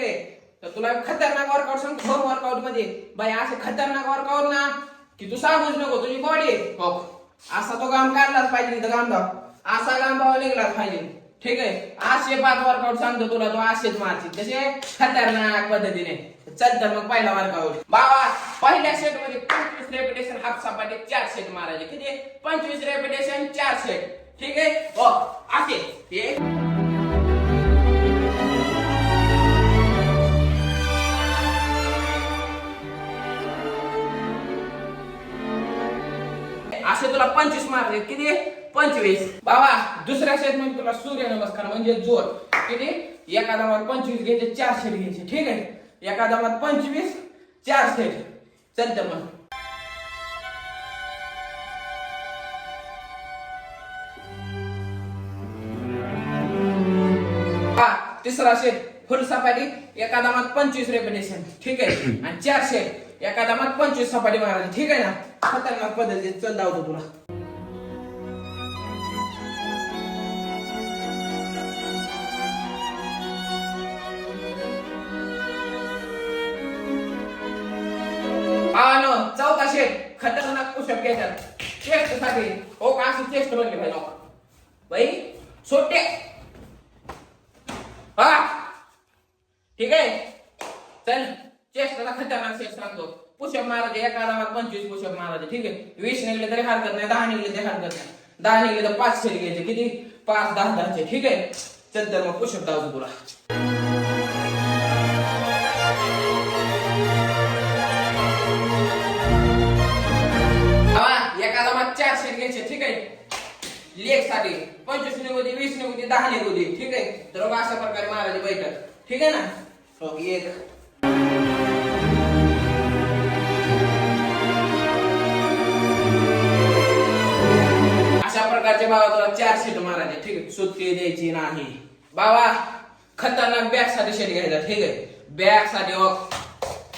आहे? तर तुला खतरनाक वर्कआउट सांगतो होम वर्कआउटमध्ये. बाई असे खतरनाक वर्कआउट ना की तू सांगूच नको तुझी बॉडी हो असा तो गाम काढलाच पाहिजे गाम भाव असा गाम भाव निघलाच पाहिजे. ठीक आहे? असे पाच वर्कआउट सांगतो तुला तू असेच मारची तसे खतरनाक पद्धतीने. चल तर मग पहिला वर्कआउट बाबा पहिल्या सेटमध्ये पंचवीस रेपिटेशन हाफ सपाटी चार सेट मारायचे. किती? पंचवीस रेपिटेशन चार सेट ठीक आहे? असे तुला पंचवीस मारले किती? पंचवीस. बाबा दुसऱ्या शेत म्हणजे तुला सूर्य नमस्कार म्हणजे जोर. किती? एका दामात पंचवीस घ्यायचे चार सेट घ्यायचे. ठीक आहे? एका दामात पंचवीस चार सेट चलतं मग. हा तिसरा सेट फुल सपाटी. एका दामात पंचवीस रेपिटेशन ठीक आहे? आणि चार सेट एका दामात पंचवीस सपाटी मारायची ठीक आहे ना? खतरनाक पद्धतीने चल जाऊ तुला. आनो चौथा शेट खतरनाक पुषप घ्यायच्यात चेस्टसाठी हो का अशी चेस्ट बनली भाई लोक. बाई सोटे हा. ठीक आहे? चल. चेस्टला खतरनाक चेस्ट सांगतो पुषप मारायचे एका दामात पंचवीस पुषप मारायचे ठीक आहे? वीस निघले तरी हरकत नाही दहा निघले तरी हरकत नाही. दहा निघले तर पाच सेट घ्यायचे किती? पाच दहा दहाचे ठीक आहे? चल तर मग पुषप दावतो तुला एका दामात चार सेट घ्यायचे ठीक आहे? लेगसाठी पंचवीस निघू दे वीस निघू दे दहा निघू दे ठीक आहे? तर अशा प्रकारे मारायची बैठक ठीक आहे ना? हो एक. अशा प्रकारचे बाबा तुला चार शीट मारायचे ठीक आहे? सुट्टी द्यायची नाही. बाबा खतरनाक बॅगसाठी शेट घ्यायचा ठीक आहे? बॅगसाठी ओक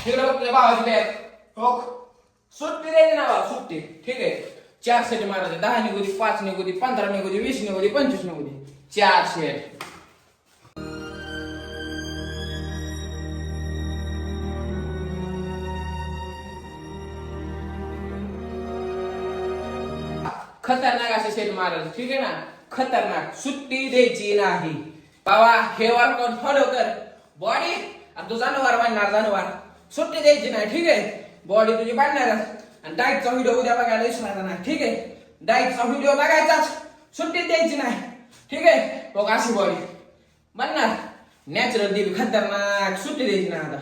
तिकडे बघ तुझ्या भावाची बॅग. ओक. सुट्टी द्यायची ना बाबा सुट्टी. ठीक आहे? चार सेट मारायचे दहा निघू दे पाच निघू दे पंधरा निघू दे वीस निघू दे पंचवीस निघू दे. चार सेट खतरनाक असे सेट मारायचं ठीक आहे ना? खतरनाक. सुट्टी द्यायची नाही. बाबा हे वर्कआउट फॉलो कर. बॉडी तू जानवर बांधणार जानवर. सुट्टी द्यायची नाही ठीक आहे? बॉडी तुझी बांधणार आणि डाईटचा व्हिडिओ उद्या बघायला विसरायचा नाही ठीक आहे? डाईटचा व्हिडिओ बघायचाच. सुट्टी द्यायची नाही ठीक आहे? बघ अशी बॉडी बनणार नॅचरल दिली खतरनाक. सुट्टी द्यायची नाही आता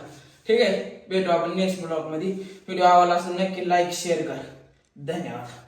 ठीक आहे? भेटू आपण नेक्स्ट ब्लॉगमध्ये. व्हिडिओ आवडला असेल नक्की लाईक शेअर कर. धन्यवाद.